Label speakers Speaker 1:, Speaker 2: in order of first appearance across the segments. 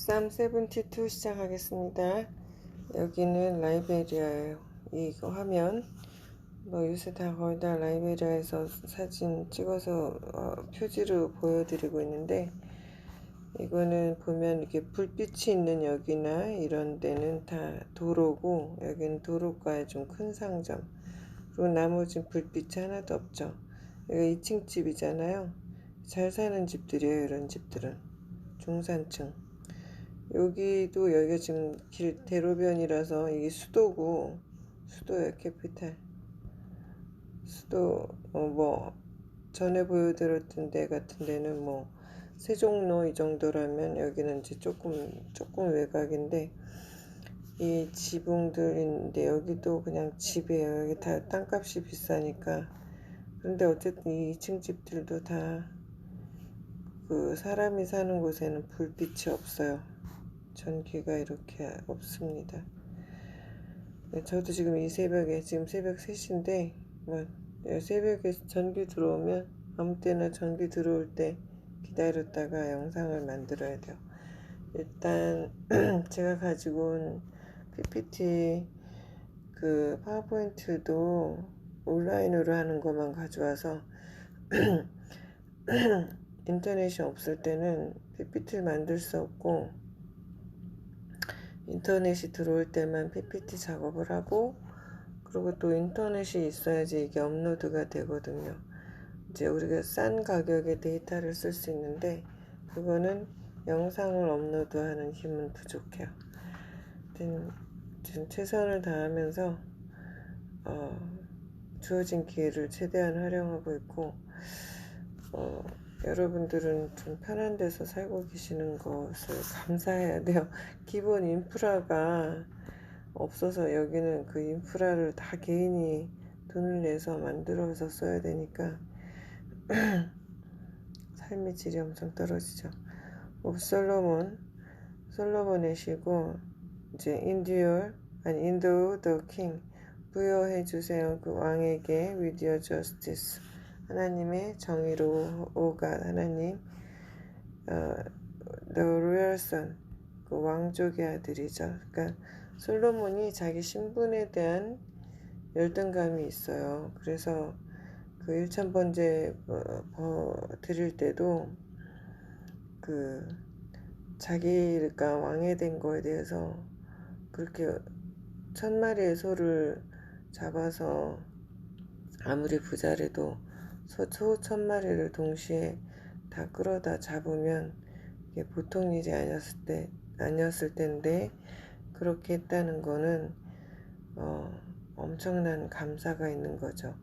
Speaker 1: 쌈72 시작하겠습니다. 여기는 라이베리아예요. 이거 화면 뭐 요새 다 거의 다 라이베리아에서 사진 찍어서 어, 표지로 보여드리고 있는데 이거는 보면 이렇게 불빛이 있는 여기나 이런 데는 다 도로고 여기는 도로가에 좀 큰 상점 그리고 나머지는 불빛이 하나도 없죠. 여기 2층 집이잖아요. 잘 사는 집들이에요. 이런 집들은 중산층. 여기도 여기가 지금 길 대로변이라서 이게 수도고 수도예요 캐피탈. 수도 어, 뭐 전에 보여드렸던 데 같은 데는 뭐 세종로 이 정도라면 여기는 이제 조금 조금 외곽인데 이 지붕들인데 여기도 그냥 집이에요. 여기 다 땅값이 비싸니까. 그런데 어쨌든 이 2층 집들도 다 그 사람이 사는 곳에는 불빛이 없어요. 전기가 이렇게 없습니다. 네, 저도 지금 이 새벽에 지금 새벽 3시인데 뭐 새벽에 전기 들어오면 아무 때나 전기 들어올 때 기다렸다가 영상을 만들어야 돼요. 일단 제가 가지고 온 PPT 그 파워포인트도 온라인으로 하는 것만 가져와서 인터넷이 없을 때는 PPT를 만들 수 없고 인터넷이 들어올 때만 PPT 작업을 하고 그리고 또 인터넷이 있어야지 이게 업로드가 되거든요. 이제 우리가 싼 가격의 데이터를 쓸 수 있는데 그거는 영상을 업로드하는 힘은 부족해요. 지금 최선을 다하면서 어, 주어진 기회를 최대한 활용하고 있고 어, 여러분들은 좀 편한 데서 살고 계시는 것을 감사해야 돼요. 기본 인프라가 없어서 여기는 그 인프라를 다 개인이 돈을 내서 만들어서 써야 되니까 삶의 질이 엄청 떨어지죠. 옵솔로몬 솔로몬의 시고 이제 인디얼 아니 인도 더킹 부여해 주세요 그 왕에게 your justice 하나님의 정의로 오가 하나님 어, son 그 왕족의 아들이죠. 그러니까 솔로몬이 자기 신분에 대한 열등감이 있어요. 그래서 그 1천번째 어, 드릴 때도 그 자기가 왕이 된 거에 대해서 그렇게 천 마리의 소를 잡아서 아무리 부자래도 소 천 마리를 동시에 다 끌어다 잡으면 이게 보통 일이 아니었을 때 아니었을 텐데 그렇게 했다는 거는 어, 엄청난 감사가 있는 거죠.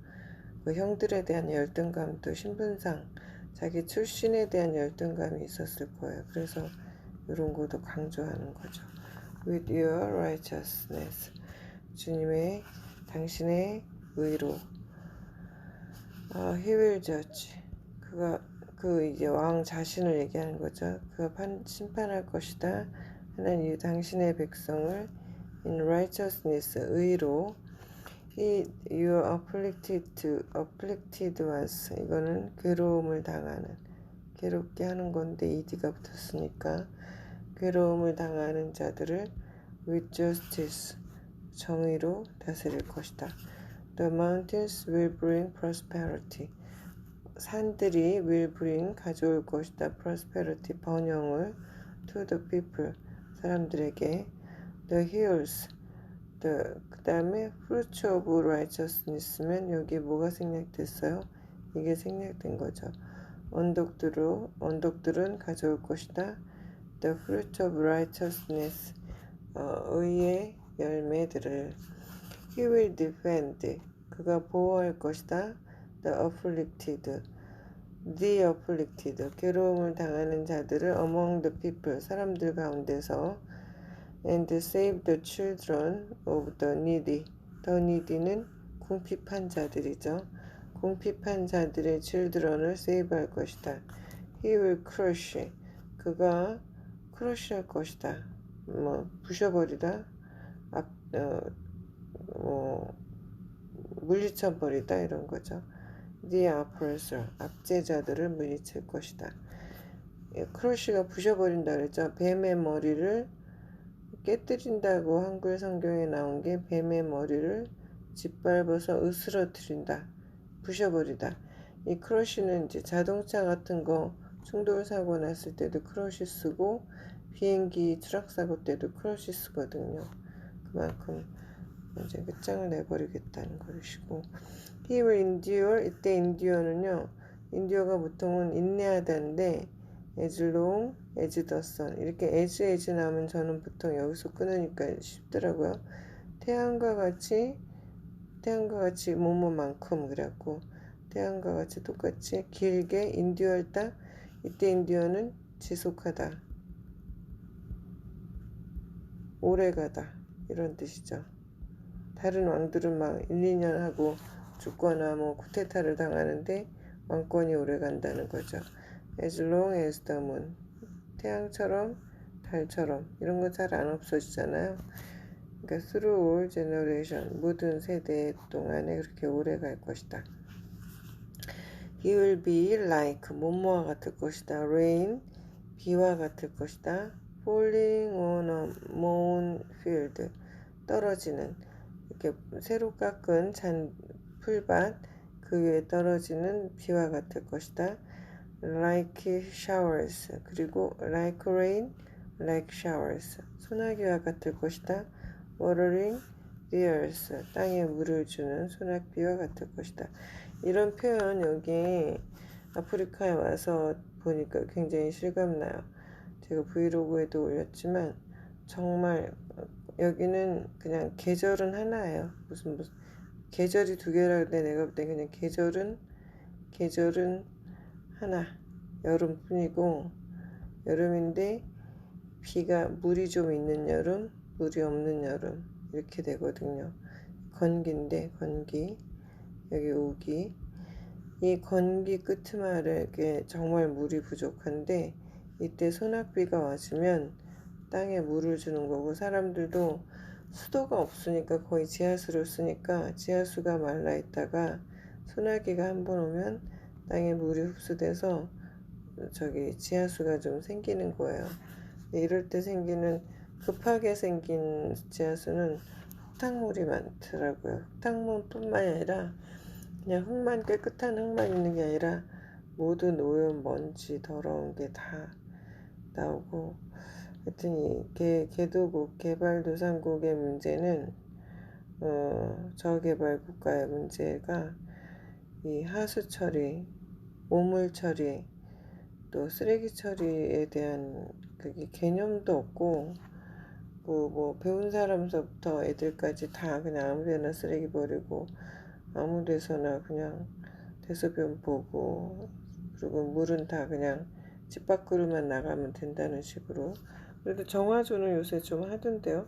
Speaker 1: 그 형들에 대한 열등감도 신분상 자기 출신에 대한 열등감이 있었을 거예요. 그래서 이런 것도 강조하는 거죠. With your righteousness. 주님의 당신의 의로 will judge. 그가 그 이제 왕 자신을 얘기하는 거죠. 그가 판, 심판할 것이다. 하나님 당신의 백성을 in righteousness 의로 he you afflicted afflicted ones 이거는 괴로움을 당하는 괴롭게 하는 건데 ed가 붙었으니까 괴로움을 당하는 자들을 with justice 정의로 다스릴 것이다. The mountains will bring prosperity. 산들이 will bring 가져올 것이다. prosperity 번영을 to the people 사람들에게 the hills the 그 다음에 fruits of righteousness면 여기 뭐가 생략됐어요? 이게 생략된 거죠. 언덕들로 언덕들은 가져올 것이다. the fruit of righteousness 어, 의의 열매들을 He will defend. 그가 보호할 것이다. The afflicted. The afflicted. 괴로움을 당하는 자들을 among the people. 사람들 가운데서 and save the children of the needy. The needy는 궁핍한 자들이죠. 궁핍한 자들의 children을 save할 것이다. He will crush. 그가 크러쉬할 것이다. 뭐 부셔버리다. 앞, 어, 뭐 물리쳐 버리다 이런 거죠. The oppressor, 압제자들을 물리칠 것이다. 예, 크러쉬가 부셔버린다 그랬죠. 뱀의 머리를 깨뜨린다고 한글 성경에 나온 게 뱀의 머리를 짓밟아서 으스러뜨린다. 부셔버리다. 이 크러쉬는 이제 자동차 같은 거 충돌 사고 났을 때도 크러쉬 쓰고 비행기 추락 사고 때도 크러쉬 쓰거든요. 그만큼 이제 끝장을 내버리겠다는 것이고 will endure 이때 endure는요 endure가 보통은 인내하다인데 as long as the sun 이렇게 as as 나오면 저는 보통 여기서 끊으니까 쉽더라고요. 태양과 같이 태양과 같이 뭐뭐만큼 그래갖고 태양과 같이 똑같이 길게 인듀얼다 이때 인듀어는 지속하다. 오래가다. 이런 뜻이죠 다른 왕들은 막 1, 2년 하고 죽거나 뭐 쿠데타를 당하는데 왕권이 오래 간다는 거죠 as long as the moon 태양처럼 달처럼 이런 거 잘 안 없어지잖아요 그러니까 through all generation 모든 세대 동안에 그렇게 오래 갈 것이다 He will be like 뭐뭐와 같을 것이다. Rain 비와 같을 것이다. Falling on a mown field 떨어지는 이렇게 새로 깎은 잔 풀밭 그 위에 떨어지는 비와 같을 것이다. Like showers 그리고 like rain, like showers 소나기와 같을 것이다. Watering the earth 땅에 물을 주는 소낙비와 같을 것이다. 이런 표현 여기 아프리카에 와서 보니까 굉장히 실감나요. 제가 브이로그에도 올렸지만 정말 여기는 그냥 계절은 하나예요. 무슨 무슨 계절이 두 개라 근데 내가 볼 때 그냥 계절은 계절은 하나 여름뿐이고 여름인데 비가 물이 좀 있는 여름 물이 없는 여름 이렇게 되거든요. 건기인데 건기 여기 오기 이 건기 끄트말에 정말 물이 부족한데 이때 소낙비가 와주면 땅에 물을 주는 거고 사람들도 수도가 없으니까 거의 지하수를 쓰니까 지하수가 말라 있다가 소나기가 한 번 오면 땅에 물이 흡수돼서 저기 지하수가 좀 생기는 거예요. 이럴 때 생기는 급하게 생긴 지하수는 흙탕물이 많더라고요. 흙탕물뿐만 아니라 그냥 흙만 깨끗한 흙만 있는 게 아니라 모든 오염, 먼지, 더러운 게 다 나오고 이 개, 개도국, 개발도상국의 문제는 어, 저개발 국가의 문제가 이 하수 처리, 오물 처리, 또 쓰레기 처리에 대한 그게 개념도 없고 뭐, 뭐 배운 사람서부터 애들까지 다 그냥 아무데나 쓰레기 버리고 아무 데서나 그냥 대소변 보고 그리고 물은 다 그냥 집 밖으로만 나가면 된다는 식으로 그래도 정화조는 요새 좀 하던데요.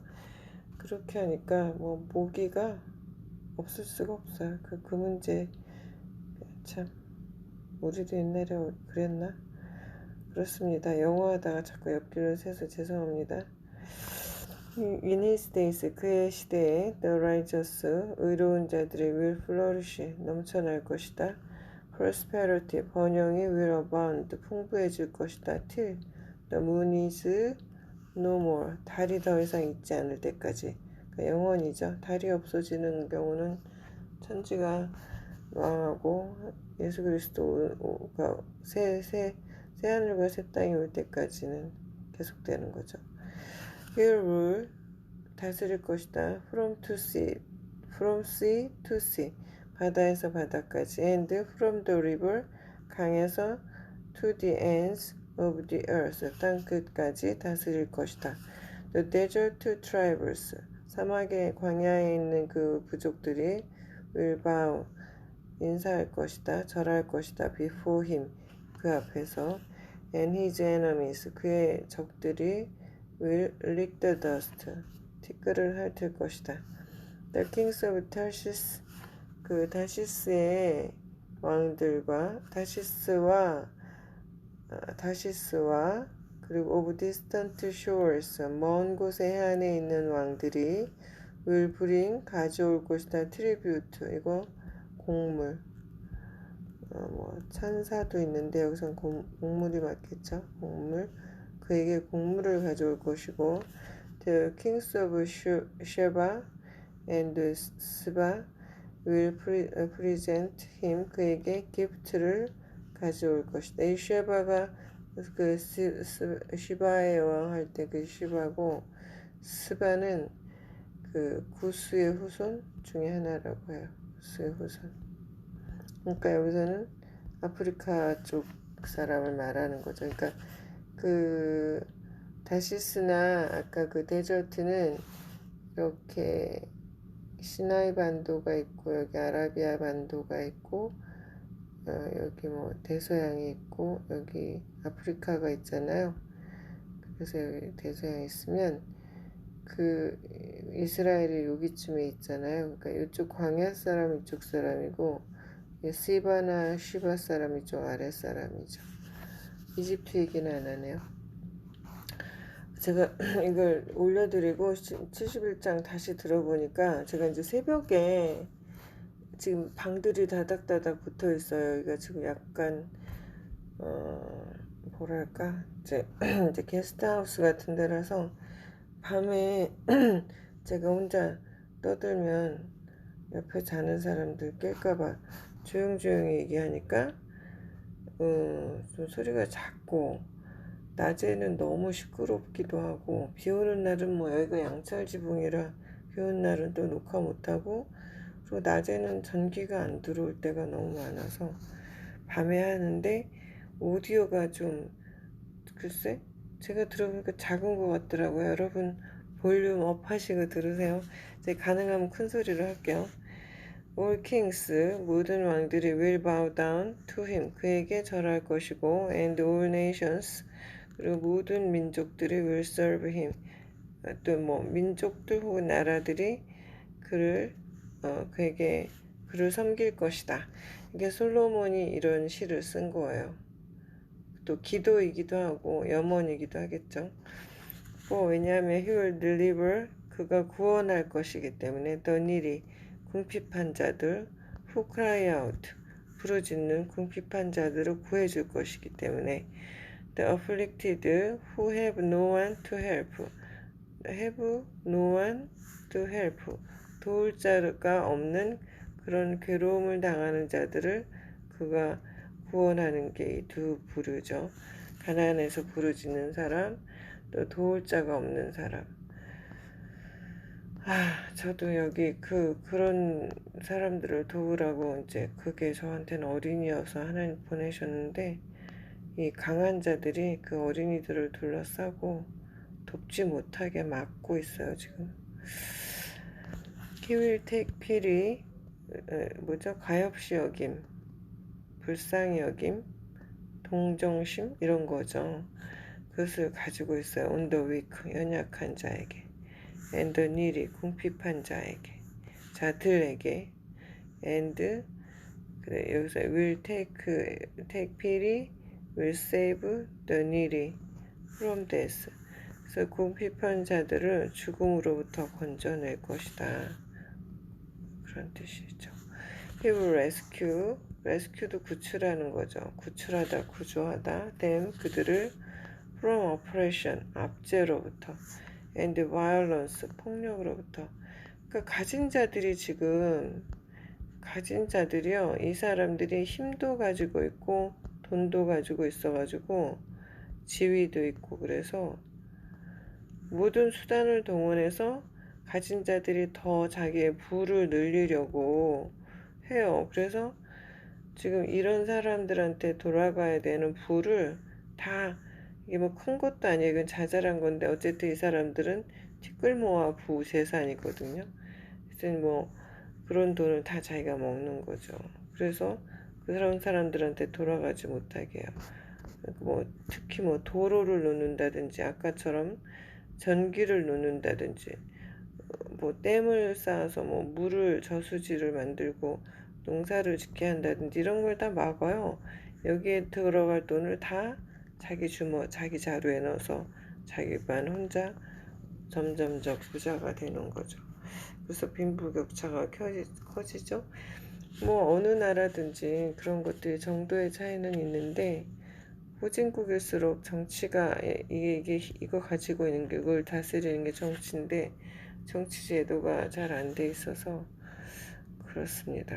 Speaker 1: 그렇게 하니까 뭐 모기가 없을 수가 없어요. 그, 그 문제 참 우리도 옛날에 그랬나? 그렇습니다. 영어 하다가 자꾸 옆길을 새서 죄송합니다. days 그의 시대에 the righteous 의로운 자들이 will flourish 넘쳐날 것이다. prosperity 번영이 will abound 풍부해질 것이다. till the moon is no more 달이 더 이상 있지 않을 때까지 그러니까 영원이죠. 달이 없어지는 경우는 천지가 망하고 예수 그리스도가 새 새 새 하늘과 새 땅이 올 때까지는 계속되는 거죠. Will rule 다스릴 것이다. From to sea, from sea to sea 바다에서 바다까지 and from the river 강에서 to the ends of the earth 땅 끝까지 다스릴 것이다. The desert tribes 사막의 광야에 있는 그 부족들이 will bow 인사할 것이다. 절할 것이다. before him 그 앞에서 and his enemies 그의 적들이 will lick the dust. 티끌을 핥을 것이다. The kings of Tarshish 그 다시스의 왕들과 다시스와 다시스와 그리고 of distant shores 먼 곳의 해안에 있는 왕들이 will bring 가져올 것이다. tribute 이거 공물 어, 뭐 찬사도 있는데 여기선 공, 곡물이 맞겠죠. 곡물. 그에게 곡물을 가져올 것이고 The kings of Sheba and Seba will pre- uh, present him 그에게 기프트를 가져올 것이다. 이 쉐바가 그 시, 스, 시바의 왕 할 때 그 시바고 스바는 그 구스의 후손 중에 하나라고 해요. 구스의 후손. 그러니까 여기서는 아프리카 쪽 사람을 말하는 거죠. 그러니까 그 다시스나 아까 그 데저트는 이렇게 시나이 반도가 있고 여기 아라비아 반도가 있고 어, 여기 뭐 대서양이 있고 여기 아프리카가 있잖아요. 그래서 여기 대서양이 있으면 그 이스라엘이 여기쯤에 있잖아요. 그러니까 이쪽 광야 사람 이쪽 사람이고 시바나 시바 사람 이쪽 아래 사람이죠. 이집트 얘기는 안 하네요. 제가 이걸 올려드리고 71장 다시 들어보니까 제가 이제 새벽에 지금 방들이 다닥다닥 붙어 있어요. 여기가 지금 약간 어 뭐랄까 이제 이제 게스트하우스 같은 데라서 밤에 제가 혼자 떠들면 옆에 자는 사람들 깰까봐 조용조용히 얘기하니까 어, 좀 소리가 작고 낮에는 너무 시끄럽기도 하고 비 오는 날은 뭐 여기가 양철 지붕이라 비 오는 날은 또 녹화 못하고 그리고 낮에는 전기가 안 들어올 때가 너무 많아서 밤에 하는데 오디오가 좀 글쎄? 제가 들어보니까 작은 것 같더라고요. 여러분 볼륨 업 하시고 들으세요. 이제 가능하면 큰 소리로 할게요. All kings 모든 왕들이 will bow down to him. 그에게 절할 것이고 and all nations 그리고 모든 민족들이 will serve him. 또 뭐 민족들 혹은 나라들이 그를 어, 그에게 그를 섬길 것이다. 이게 솔로몬이 이런 시를 쓴 거예요. 또 기도이기도 하고 염원이기도 하겠죠. 뭐 왜냐하면 he will deliver 그가 구원할 것이기 때문에 the needy 궁핍한 자들 who cry out 부르짖는 궁핍한 자들을 구해줄 것이기 때문에 The afflicted who have no one to help. have no one to help. 도울 자가 없는 그런 괴로움을 당하는 자들을 그가 구원하는 게두 부류죠. 가난해서 부르짖는 사람, 또 도울 자가 없는 사람. 아, 저도 여기 그, 그런 사람들을 도우라고 이제 그게 저한테는 어린이여서 하나님 보내셨는데, 이 강한 자들이 그 어린이들을 둘러싸고 돕지 못하게 막고 있어요 지금. 키윌택 필이 뭐죠? 가엾이 여김, 불쌍히 여김, 동정심 이런 거죠. 그것을 가지고 있어요. weak 연약한 자에게, needy 궁핍한 자에게, 자들에게, and 그래 여기서 will take take pity will save the needy from death. 그래서 궁핍한 자들을 죽음으로부터 건져낼 것이다. 그런 뜻이죠. Will rescue, rescue도 구출하는 거죠. 구출하다, 구조하다. them, 그들을 from oppression, 압제로부터 and violence, 폭력으로부터. 그러니까 가진 자들이 지금 가진 자들이요. 이 사람들이 힘도 가지고 있고 돈도 가지고 있어가지고 지위도 있고 그래서 모든 수단을 동원해서 가진 자들이 더 자기의 부를 늘리려고 해요. 그래서 지금 이런 사람들한테 돌아가야 되는 부를 다 이게 뭐 큰 것도 아니에요. 이건 자잘한 건데 어쨌든 이 사람들은 티끌모아 부 재산이거든요. 그래서 뭐 그런 돈을 다 자기가 먹는 거죠. 그래서 그런 사람들한테 돌아가지 못하게 해요. 뭐 특히 뭐 도로를 놓는다든지 아까처럼 전기를 놓는다든지 뭐 댐을 쌓아서 뭐 물을 저수지를 만들고 농사를 짓게 한다든지 이런 걸 다 막아요. 여기에 들어갈 돈을 다 자기 주머 자기 자루에 넣어서 자기만 혼자 점점점 부자가 되는 거죠. 그래서 빈부격차가 커지죠. 뭐 어느 나라든지 그런 것들이 정도의 차이는 있는데 후진국일수록 정치가 예, 이게, 이게 이거 가지고 있는 게 이걸 다스리는 게 정치인데 정치 제도가 잘 안 돼 있어서 그렇습니다.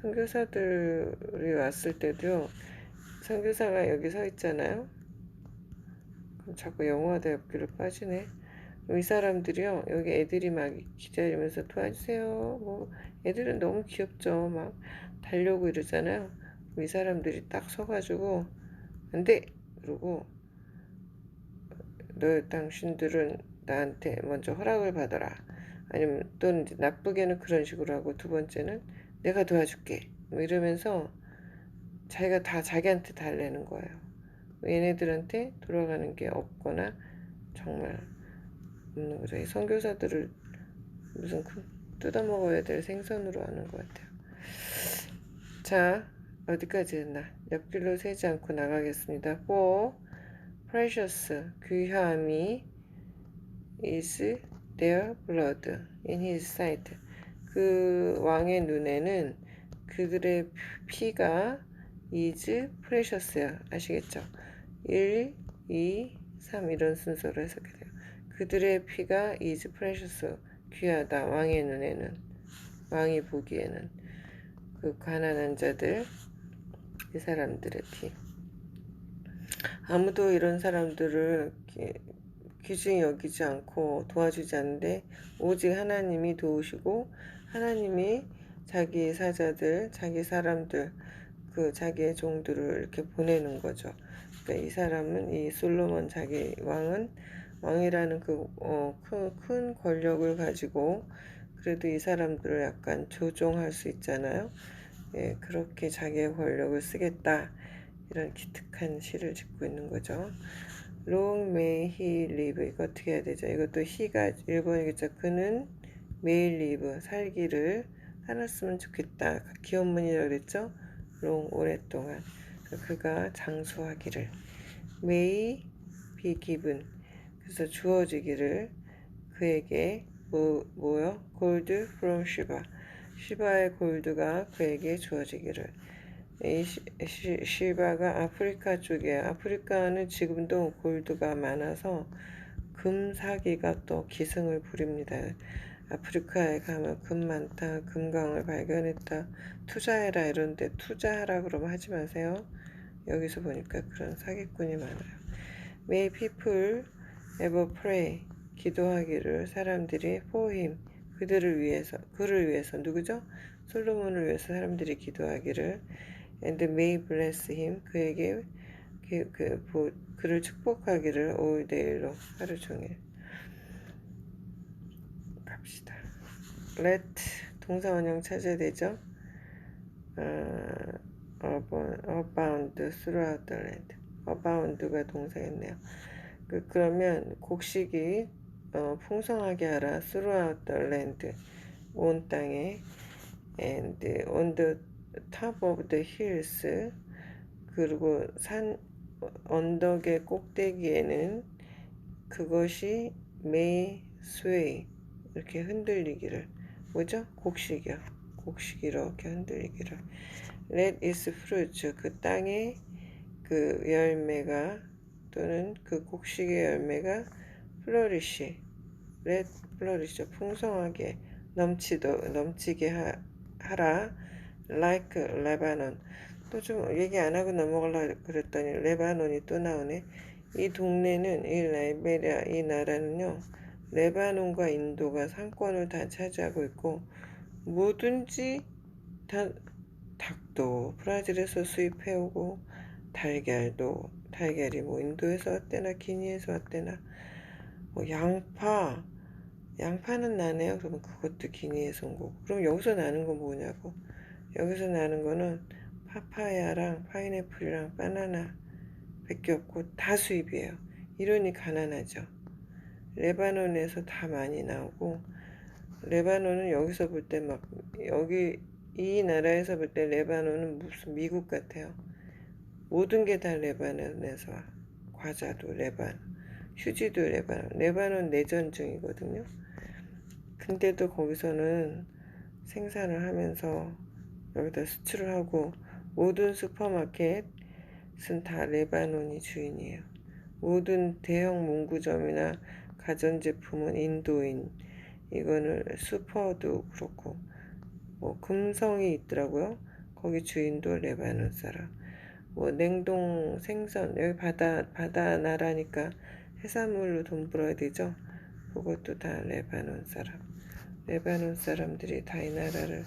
Speaker 1: 선교사들이 왔을 때도요. 선교사가 여기 서 있잖아요. 그럼 자꾸 영화다 옆길로 빠지네. 이 사람들이요. 여기 애들이 막 기다리면서 도와주세요. 뭐 애들은 너무 귀엽죠. 막 달려고 이러잖아요. 이 사람들이 딱 서가지고 안 돼 그러고 너 당신들은 나한테 먼저 허락을 받아라. 아니면 또는 나쁘게는 그런 식으로 하고 두 번째는 내가 도와줄게. 뭐 이러면서 자기가 다 자기한테 달래는 거예요. 얘네들한테 돌아가는 게 없거나 정말 없는 거죠. 이 선교사들을 무슨 뜯어먹어야 될 생선으로 하는 것 같아요. 자, 어디까지 했나? 옆길로 새지 않고 나가겠습니다. 4. Precious, 귀함이 is their blood in his sight. 그 왕의 눈에는 그들의 피가 is precious야. 아시겠죠? 1, 2, 3 이런 순서로 해석이 돼요. 그들의 피가 is precious. 귀하다. 왕의 눈에는. 왕이 보기에는. 그 가난한 자들, 이 사람들의 피. 아무도 이런 사람들을 귀중히 여기지 않고 도와주지 않는데 오직 하나님이 도우시고 하나님이 자기 사자들, 자기 사람들, 그 자기의 종들을 이렇게 보내는 거죠. 그러니까 이 사람은 이 솔로몬 자기 왕은 왕이라는 그 어, 큰, 큰 권력을 가지고 그래도 이 사람들을 약간 조종할 수 있잖아요. 예, 그렇게 자기의 권력을 쓰겠다. 이런 기특한 시를 짓고 있는 거죠. Long may he live. 이거 어떻게 해야 되죠? 이것도 he가 1번이겠죠. 그는 may live. 살기를 살았으면 좋겠다. 기원문이라고 그랬죠? long 오랫동안. 그가 장수하기를. may be given. 그래서 주어지기를 그에게 뭐, 뭐요? gold from Shiba. 시바의 골드가 그에게 주어지기를. 이 시, 시바가 아프리카 쪽에 아프리카는 지금도 골드가 많아서 금 사기가 또 기승을 부립니다. 아프리카에 가면 금 많다, 금강을 발견했다, 투자해라 이런데 투자하라 그러면 하지 마세요. 여기서 보니까 그런 사기꾼이 많아요. May people ever pray 기도하기를 사람들이 for him 그들을 위해서 그를 위해서 누구죠? 솔로몬을 위해서 사람들이 기도하기를 and may bless him 그에게 그, 그, 그, 그를 축복하기를 all day로 하루 종일 갑시다. let 동사 원형 찾아야 되죠? 어, abound throughout the land abound가 동사였네요. 그, 그러면 곡식이 어, 풍성하게 하라 throughout the land 온 땅에 and on the top of the hills 그리고 산 언덕의 꼭대기에는 그것이 may sway 이렇게 흔들리기를. 뭐죠? 곡식이요. 곡식이 이렇게 흔들리기를. Let its fruits 그 땅의 그 열매가 또는 그 곡식의 열매가 플러리시 let 플러리시 풍성하게 넘치도 넘치게 하, 하라 like 레바논 또 좀 얘기 안 하고 넘어가려 그랬더니 레바논이 또 나오네 이 동네는 이 라이베리아 이 나라는요 레바논과 인도가 상권을 다 차지하고 있고 뭐든지 다 닭도 브라질에서 수입해오고 달걀도 달걀이 뭐 인도에서 왔대나 기니에서 왔대나 뭐 양파 양파는 나네요. 그러면 그것도 기니에서 온 거고. 그럼 여기서 나는 건 뭐냐고. 여기서 나는 거는 파파야랑 파인애플이랑 바나나 밖에 없고 다 수입이에요. 이러니 가난하죠. 레바논에서 다 많이 나오고 레바논은 여기서 볼 때 막 여기 이 나라에서 볼 때 레바논은 무슨 미국 같아요. 모든 게 다 레바논에서 와. 과자도 레바논, 휴지도 레바논. 레바논 내전 중이거든요. 근데도 거기서는 생산을 하면서 여기다 수출을 하고 모든 슈퍼마켓은 다 레바논이 주인이에요. 모든 대형 문구점이나 가전제품은 인도인. 이거는 슈퍼도 그렇고 뭐 금성이 있더라고요. 거기 주인도 레바논 사람. 뭐 냉동 생선 여기 바다 바다 나라니까 해산물로 돈 벌어야 되죠. 그것도 다 레바논 사람. 레바논 사람들이 다 이 나라를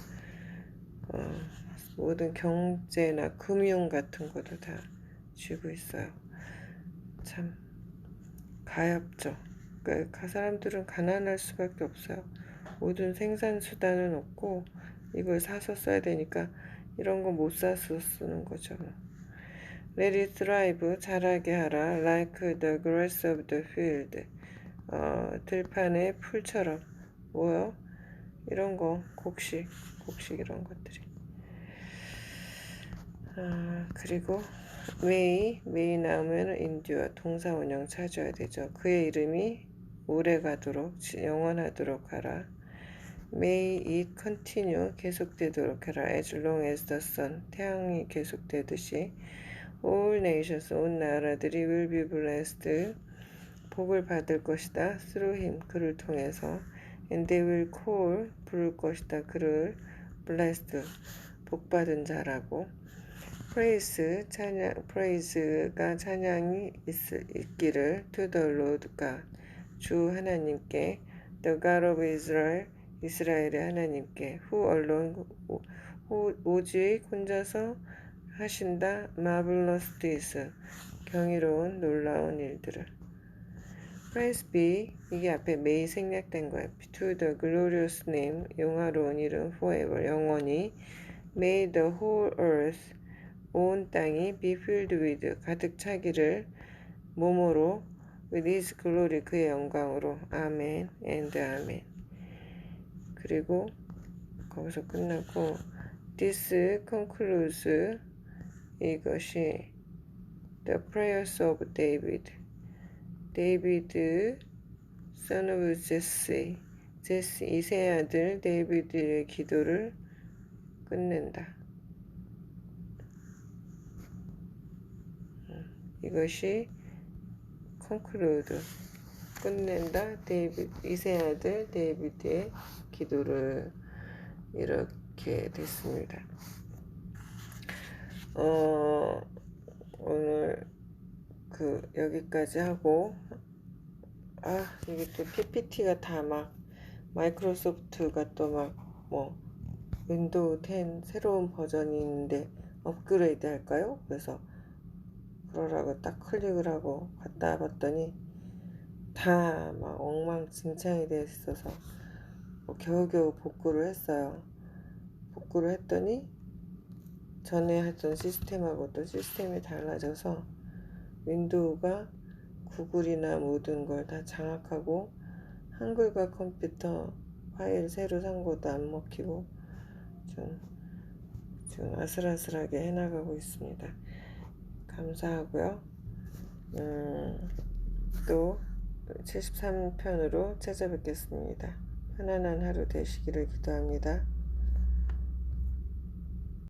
Speaker 1: 어, 모든 경제나 금융 같은 것도 다 쥐고 있어요. 참 가엾죠. 그 사람들은 가난할 수밖에 없어요. 모든 생산 수단은 없고 이걸 사서 써야 되니까 이런 거 못 사서 쓰는 거죠. Let it thrive, 자라게 하라, like the grass of the field. 어, 들판의 풀처럼. 뭐요? 이런 거, 곡식, 곡식 이런 것들이. 아, 그리고 may, may 나오면 endure, 동사 원형 찾아야 되죠. 그의 이름이 오래 가도록, 영원하도록 하라. May it continue, 계속되도록 하라. As long as the sun, 태양이 계속되듯이. All nations, 온 나라들이 will be blessed, 복을 받을 것이다. Through him, 그를 통해서. And they will call, 부를 것이다. 그를 blessed, 복받은 자라고. praise, 찬양, praise가 찬양이 있, 있기를 to the Lord God, 주 하나님께, the God of Israel, 이스라엘의 하나님께, who alone, 오, 오, 오직 혼자서 하신다, marvelous deeds, 경이로운 놀라운 일들을. Be, 이게 앞에 may 생략된 거예요. to the glorious name, 영화로운 이름, forever, 영원히, may the whole earth, 온 땅이 be filled with 가득 차기를 몸으로 with his glory 그의 영광으로 아멘 and 아멘 그리고 거기서 끝나고 this concludes 이것이 the prayers of David Son of Jesse 제스 이세 아들 데이비드의 기도를 끝낸다. 이것이 conclude 끝낸다 데이비드 이세 아들 데이비드의 기도를 이렇게 됐습니다. 어 오늘 그 여기까지 하고 아 이게 또 PPT가 다 막 마이크로소프트가 또 막 뭐 윈도우 10 새로운 버전이 있는데 업그레이드 할까요? 그래서 그러라고 딱 클릭을 하고 갔다 봤더니 다 막 엉망진창이 돼 있어서 뭐 겨우겨우 복구를 했어요. 복구를 했더니 전에 했던 시스템하고 또 시스템이 달라져서 윈도우가 구글이나 모든 걸 다 장악하고 한글과 컴퓨터 파일 새로 산 것도 안 먹히고 좀, 좀 아슬아슬하게 해나가고 있습니다. 감사하고요. 음, 또 73편으로 찾아뵙겠습니다. 편안한 하루 되시기를 기도합니다.